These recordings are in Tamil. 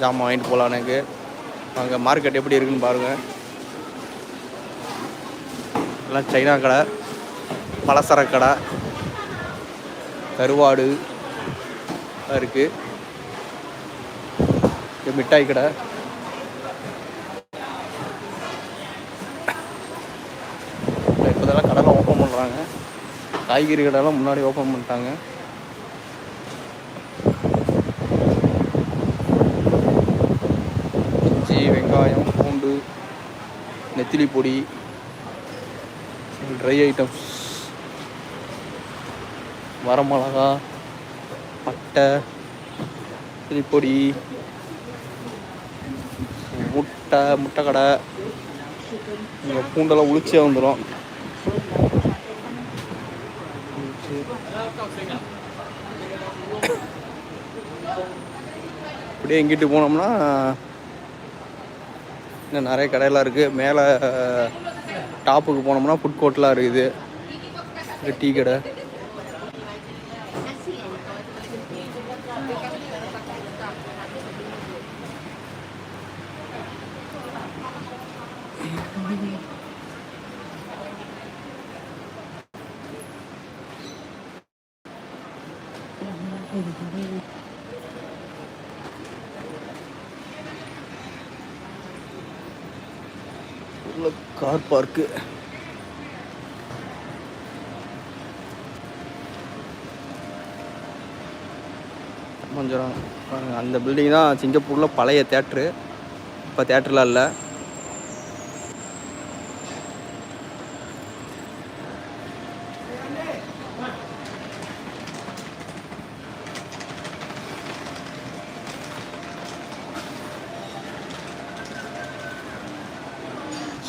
ஜாமான் வாங்கிட்டு போகலாம் எனக்கு. அங்கே மார்க்கெட் எப்படி இருக்குன்னு பாருங்கள் எல்லாம் சைனா கடை பலசர கடை கருவாடு இருக்குது மிட்டாய் கடை. இப்போதெல்லாம் கடைலாம் ஓப்பன் பண்ணுறாங்க காய்கறி கடைலாம் முன்னாடி ஓப்பன் பண்ணிட்டாங்க. இத்திலி பொடி ட்ரை ஐட்டம்ஸ் வரமிளகா பட்டை இத்திலி பொடி முட்டை முட்டை கடை இங்கே பூண்டெல்லாம் உளிச்சியாக வந்துடும் அப்படியே எங்கிட்டு போனோம்னா இன்னும் நிறைய கடையெல்லாம் இருக்குது மேலே டாப்புக்கு போனோம்னா ஃபுட் கோர்ட்லாம் இருக்குது. இது டீ கடை. Car park. கொஞ்சம் அந்த பில்டிங் தான் சிங்கப்பூரில் பழைய தேட்ரு இப்போ தேட்டர்லாம் இல்லை.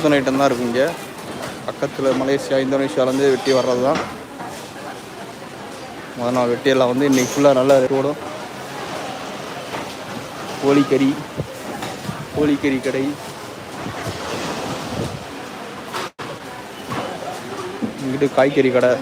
தௌசண்ட் ஐட்டம் தான் இருக்கும் இங்கே. பக்கத்தில் மலேசியா இந்தோனேஷியாவிலேருந்து வெட்டி வர்றது தான் முதல் நாள் வெட்டியெல்லாம் வந்து இன்றைக்கி ஃபுல்லாக நல்லா ஓடும் கோழிக்கறி கோழிக்கறி கடை. இங்கிட்டு காய்கறி கடை.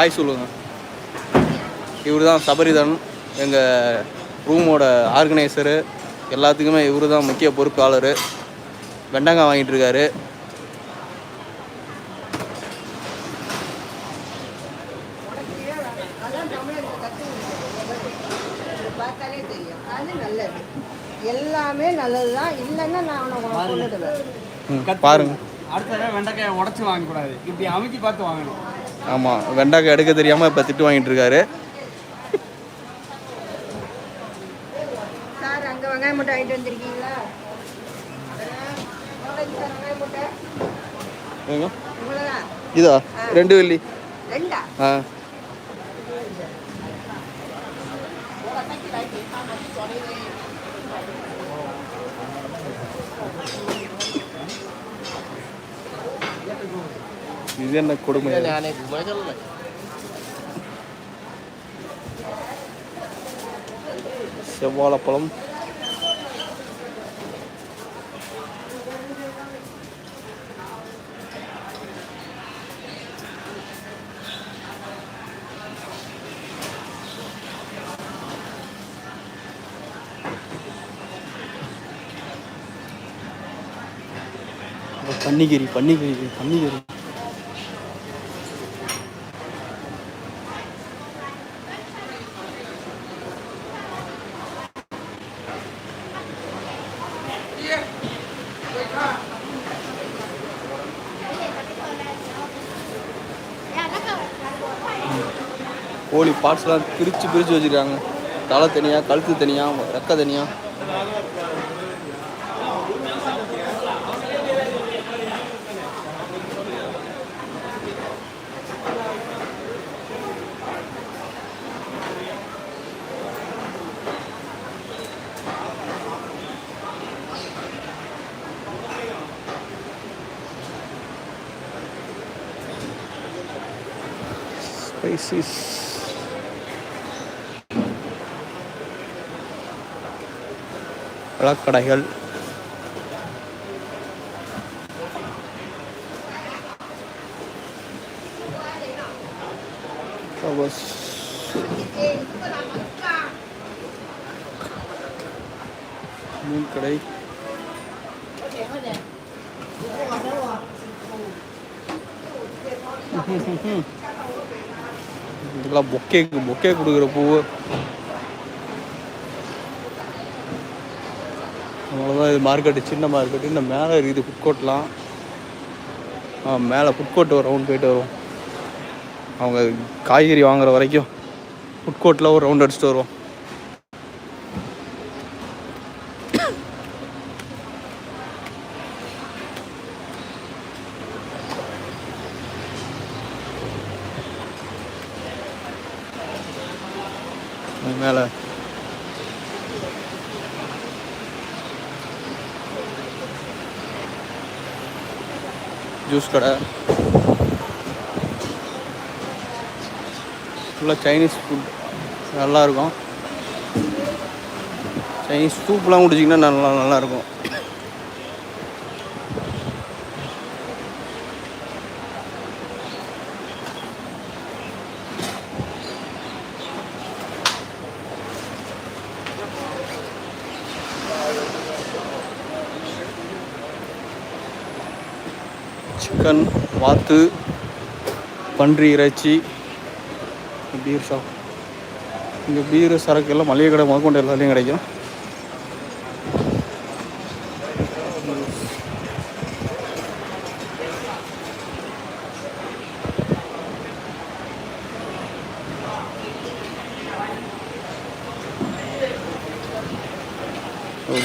ஹாய் சொல்லுங்க. இவர் தான் சபரிதன் எங்கள் ரூமோட ஆர்கனைசரு. எல்லாத்துக்குமே இவர் தான் முக்கிய பொறுப்பாளர். வெண்டங்காய் வாங்கிட்டு இருக்காரு. எல்லாமே நல்லது தான் இல்லைன்னா நான் பாருங்க. அடுத்த தடவை வெண்டைக்காயை உடச்சி வாங்கக்கூடாது. இப்படி அமைக்கி பார்த்து வாங்கணும். ஆமாம் வெண்டைக்காய் எடுக்க தெரியாமல் இப்போ திட்டு வாங்கிட்டு இருக்காரு. இதா? ரெண்டு வெள்ளி. ரெண்டா? ஆ. இது என்ன கொடுமை? செவ்வாழைப்பழம். பன்னிக்கறி பன்னிக்கறி பன்னிக்கறி கோழி பார்ட்ஸ்லாம் பிரித்து பிரித்து வச்சுருக்காங்க. தலை தனியாக கழுத்து தனியாக ரெக்க தனியாக ஸ்பைசிஸ் பழக்கடைகள் மீன் கடை இதெல்லாம் பொக்கேக்கு பொக்கே கொடுக்குற பூவு. அவ்வளோதான் இது மார்க்கெட்டு சின்ன மார்க்கெட்டு இந்த மேலே இருக்குது ஃபுட் கோர்ட்லாம் ஆ மேலே ஃபுட் கோர்ட் ஒரு ரவுண்ட் போயிட்டு வருவோம். அவங்க காய்கறி வாங்குற வரைக்கும் ஃபுட் கோர்ட்டில் ஒரு ரவுண்ட் அடிச்சுட்டு வருவோம் அது மேலே ஜூஸ் கடை. ஃபுல்லாக சைனீஸ் ஃபுட் நல்லா இருக்கும் சைனீஸ் சூப்லாம் குடிச்சிங்கன்னா நல்லா நல்லாயிருக்கும் சிக்கன் வாத்து பன்றி இறைச்சி பீர் ஷாப் இங்கே பீர் சரக்கு எல்லாம் மளிகை கடை முதற்கொண்டு எல்லாத்துலேயும் கிடைக்கும்.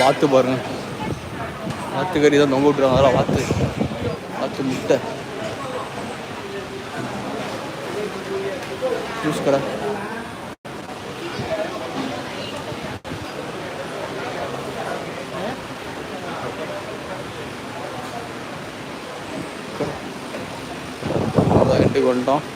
வாத்து பாருங்க. வாத்து கறி தான் தொங்க விட்டுருவாங்க அதெல்லாம் வாத்து. வாத்து முட்டை ஜூஸ் கடை அதான்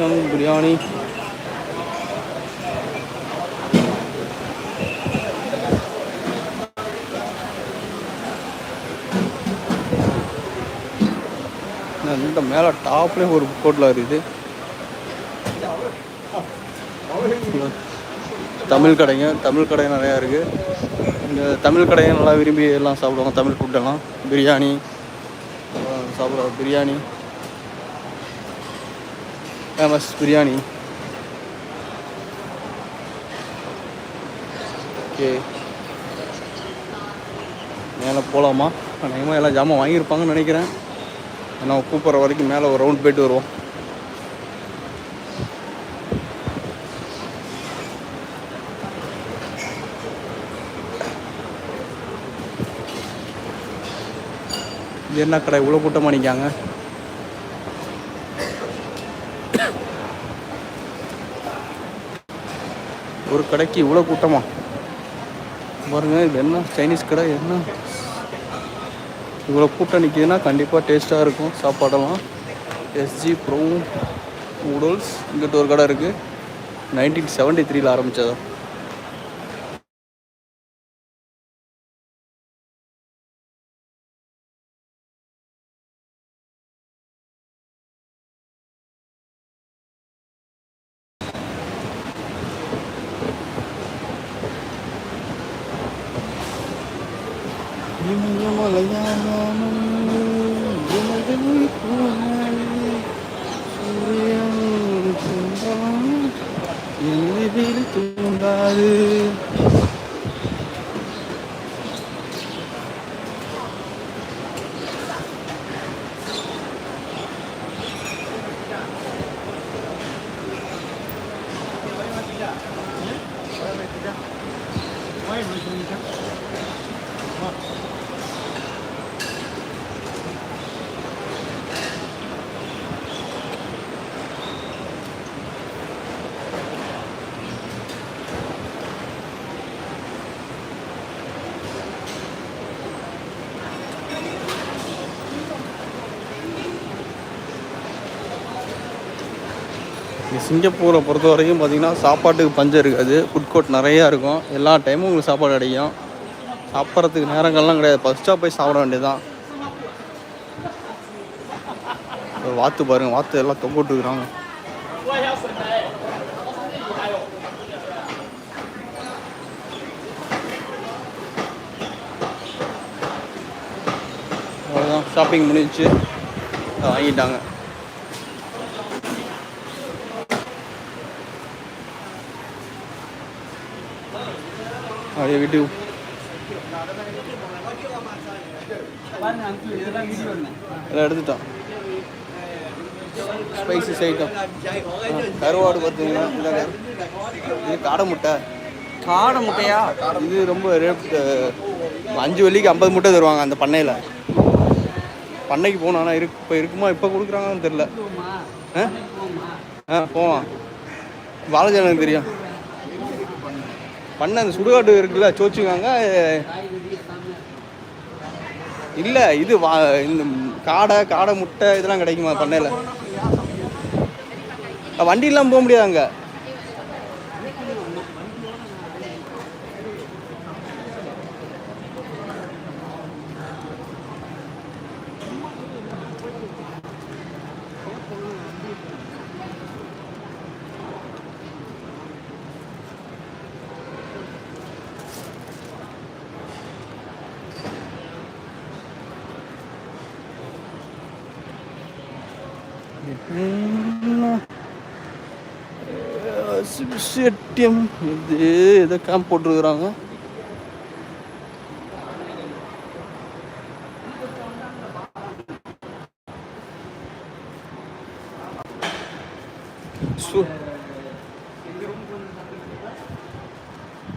சிக்கன் பிரியாணி இந்த மேலே டாப்லேயே ஒரு கோட்டில் இருக்குது. தமிழ் கடைங்க. தமிழ் கடை நிறையா இருக்குது இந்த தமிழ் கடையை நல்லா விரும்பி எல்லாம் சாப்பிடுவாங்க. தமிழ் ஃபுட்டெல்லாம் பிரியாணி. சாப்பிடுவாங்க. பிரியாணி. ஃபேமஸ் பிரியாணி ஓகே மேலே போகலாமா அநேகமாக எல்லாம் ஜாமான் வாங்கியிருப்பாங்கன்னு நினைக்கிறேன். நான் கூப்பிட்ற வரைக்கும் மேலே ஒரு ரவுண்ட் போயிட்டு வருவோம். இது என்ன கடை? இவ்வளோ கூட்டமாக நிற்காங்க. ஒரு கடைக்கு இவ்வளோ கூட்டமா? பாருங்க இது என்ன? சைனீஸ் கடை என்ன? இவ்வளோ கூட்டம் நிற்கிதுன்னா கண்டிப்பாக டேஸ்ட்டாக இருக்கும். சாப்பாடெல்லாம். எஸ்ஜி ப்ரோ நூடுல்ஸ் இங்கிட்ட ஒரு கடை இருக்குது நைன்டீன் செவன்ட்டி த்ரீல ஆரம்பித்ததான் இங்கே சிங்கப்பூரை பொறுத்த வரைக்கும் பார்த்தீங்கன்னா சாப்பாட்டுக்கு பஞ்சம் இருக்காது. ஃபுட் கோர்ட் நிறையா இருக்கும். எல்லா டைமும் உங்களுக்கு சாப்பாடு கிடைக்கும். சாப்பிட்றதுக்கு நேரங்கள்லாம் கிடையாது. ஃபஸ்ட்டாக போய் சாப்பிட வேண்டியதுதான். ஒரு வாத்து பாருங்கள் வாத்து எல்லாம் தொங்கிட்டுருக்குறாங்க அவ்வளோதான் ஷாப்பிங் முடிஞ்சிச்சு. வாங்கிட்டாங்க. இதெல்லாம் வீடியோ எல்லாம் எடுத்துட்டோம் ஸ்பைசஸ் ஐட்டம் கருவாடு பார்த்தீங்கன்னா. இது காடை முட்டை காடை முட்டையா இது ரொம்ப ரேட் அஞ்சு வெள்ளிக்கு ஐம்பது முட்டை தருவாங்க அந்த பண்ணையில். பண்ணைக்கு போகணும் ஆனால் இருக்கு இப்போ இருக்குமா இப்போ கொடுக்குறாங்கன்னு தெரில ஆ? ஆ போவான். பாலாஜி எனக்கு தெரியும். பண்ண அந்த சுடுகாடு இருக்குல்ல சோச்சுக்காங்க இல்லை இது வா இந்த காடை காடை முட்டை இதெல்லாம் கிடைக்குமா பண்ணையில்? வண்டியெல்லாம் போக முடியாது அங்கே? சிட்டியம் இது ஏதோ கேம்ப் போட்டிருக்கிறாங்க. சு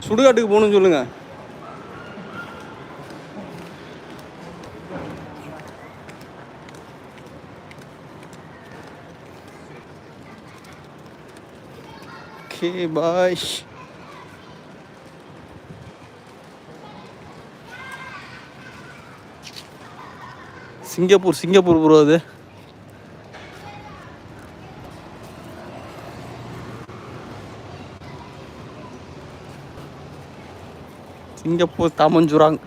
சுடுகாட்டுக்கு போகணும்னு சொல்லுங்க. Okay bye Singapore Singapore bro அது சிங்கப்பூர் தாமஞ்சுராங்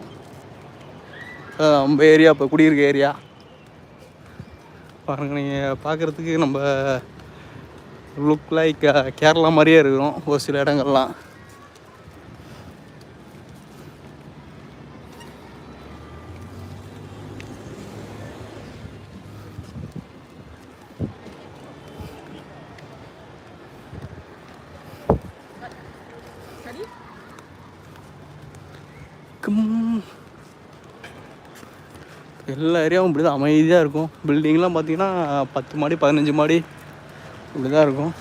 நம்ம ஏரியா இப்போ குடியிருக்க ஏரியா பாருங்க நீங்கள் பார்க்குறதுக்கு நம்ம லுக் லைக் கேரளா மாதிரியே இருக்கும் ஒரு சில இடங்கள்லாம். எல்லா ஏரியாவும் இப்படி தான் அமைதியாக இருக்கும் பில்டிங்லாம் பார்த்தீங்கன்னா பத்து மாடி பதினஞ்சு மாடி. இப்படி தான் இருக்கும்.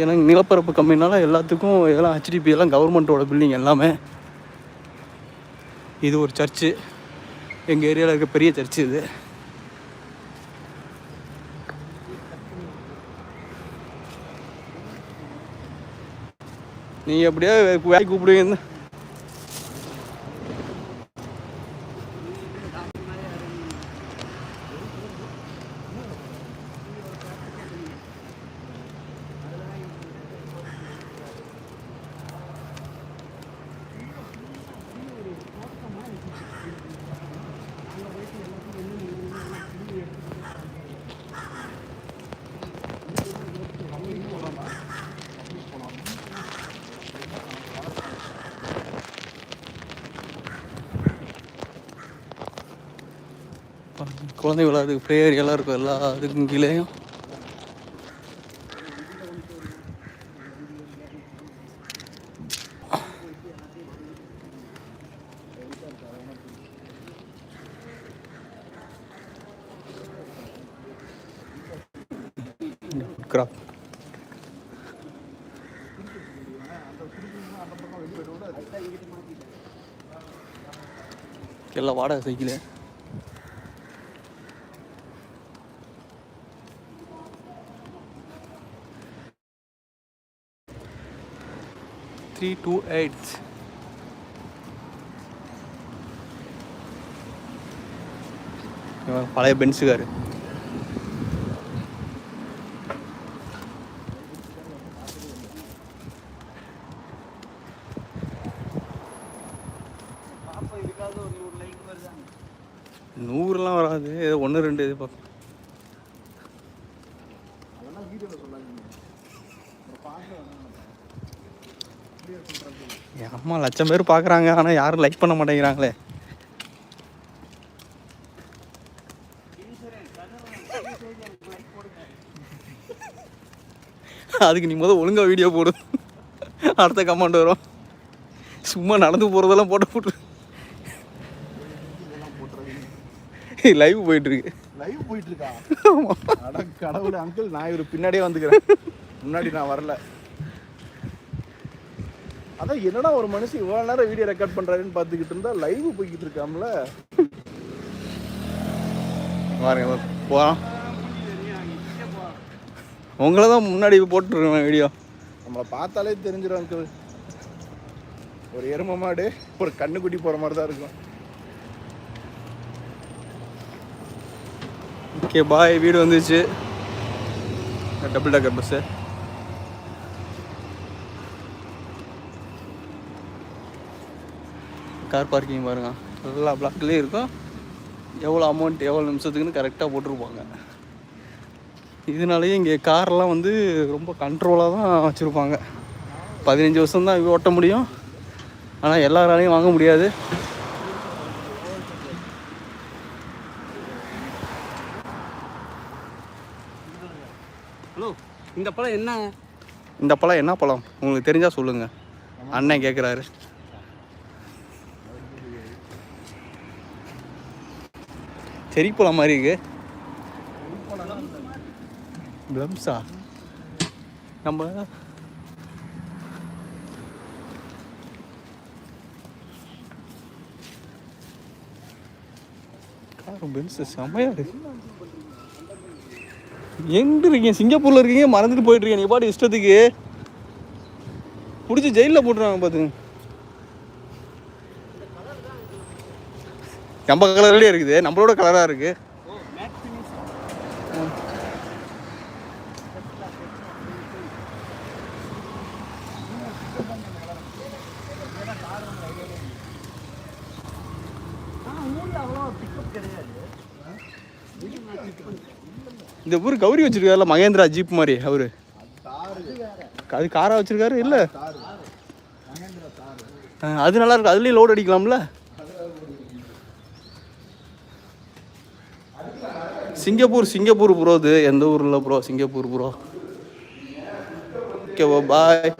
ஏன்னா நிலப்பரப்பு கம்மினால எல்லாத்துக்கும் எல்லாம் ஹெச்டிபி எல்லாம் கவர்மெண்ட்டோட பில்டிங் எல்லாமே. இது ஒரு சர்ச்சு எங்கள் ஏரியாவில் இருக்க பெரிய சர்ச்சு இது. நீங்கள் எப்படியா வேலைக்கு கூப்பிடுவீங்க குழந்தை விளையாடுறதுக்கு ப்ளே ஏரியாலாம் இருக்கும் எல்லா அதுக்கும் கீழேயும் கிராப் எல்லாம் வாடகை சைக்கிள். த்ரீ டூ எயிட் பழைய பென்ஸுக்காரு நூறுலாம் வராது ஏதோ ஒன்று ரெண்டு எதிர்பார்ப்போம் அம்மா லட்சம் பேர் பார்க்குறாங்க ஆனால் யாரும் லைக் பண்ண மாட்டேங்கிறாங்களே. அதுக்கு நீ முதல் ஒழுங்கா வீடியோ போடு. அடுத்த கமெண்ட் வரும். சும்மா நடந்து போகிறதெல்லாம் போட்டு போட்டு. லைவ் போயிட்டு இருக்கு. லைவ் போயிட்டு இருக்கா? அட கடவுளே அங்கிள் நான் இவர் பின்னாடியே வந்துக்கிறேன். முன்னாடி நான் வரல. அதான் என்னடா ஒரு மனுஷன் இவ்வளவு நேரம் வீடியோ ரெக்கார்ட் பண்றாருன்னு பார்த்துக்கிட்டு இருந்தா லைவ் போய்கிட்டு இருக்காம்ல? பாருங்க போகலாம் உங்களை தான் முன்னாடி போட்டுருக்கேன் வீடியோ நம்மளை பார்த்தாலே தெரிஞ்சிடும் அங்கிள் ஒரு எரும மாடு ஒரு கண்ணுக்குட்டி போற மாதிரி தான் இருக்கும். ஓகே பாய் வீடு வந்துச்சு. Double decker bus car parking பாருங்க. எல்லா பிளாக்லேயும் இருக்கும். எவ்வளோ அமௌண்ட் எவ்வளோ நிமிஷத்துக்குன்னு கரெக்டாக போட்டிருப்பாங்க. இதனாலேயே இங்கே கார்லாம் வந்து ரொம்ப கண்ட்ரோலாக தான் வச்சுருப்பாங்க. பதினஞ்சு வருஷம் தான் ஓட்ட முடியும். ஆனால் எல்லாராலையும் வாங்க முடியாது. ஹலோ இந்த பழம் என்ன இந்த பழம் என்ன பழம்? உங்களுக்கு தெரிஞ்சா சொல்லுங்க. அண்ணன் கேட்குறாரு செரி மாதிரி இருக்கு. பிளம்ஸா? நம்ம காரும் பென்ஸ் செம்மையா இருக்கு. எங்க இருக்கீங்க? சிங்கப்பூர்ல இருக்கீங்க? மறந்துட்டு போயிட்டு இருக்கீங்க. நீ பாட்டு இஷ்டத்துக்கு. பிடிச்சி ஜெயிலில் போட்டுருவாங்க பார்த்துங்க நம்ம கலர்லேயே இருக்குது. நம்மளோட கலராக இருக்கு. இந்த ஊர் கௌரி வச்சிருக்காருல மகேந்திரா ஜீப் மாதிரி அவரு. அது காரா வச்சிருக்காரு இல்ல? அது நல்லா இருக்கு. அதுலயும் லோடு அடிக்கலாம்ல? சிங்கப்பூர் சிங்கப்பூர் ப்ரோ இது. எந்த ஊரில் bro Singapore bro okay bye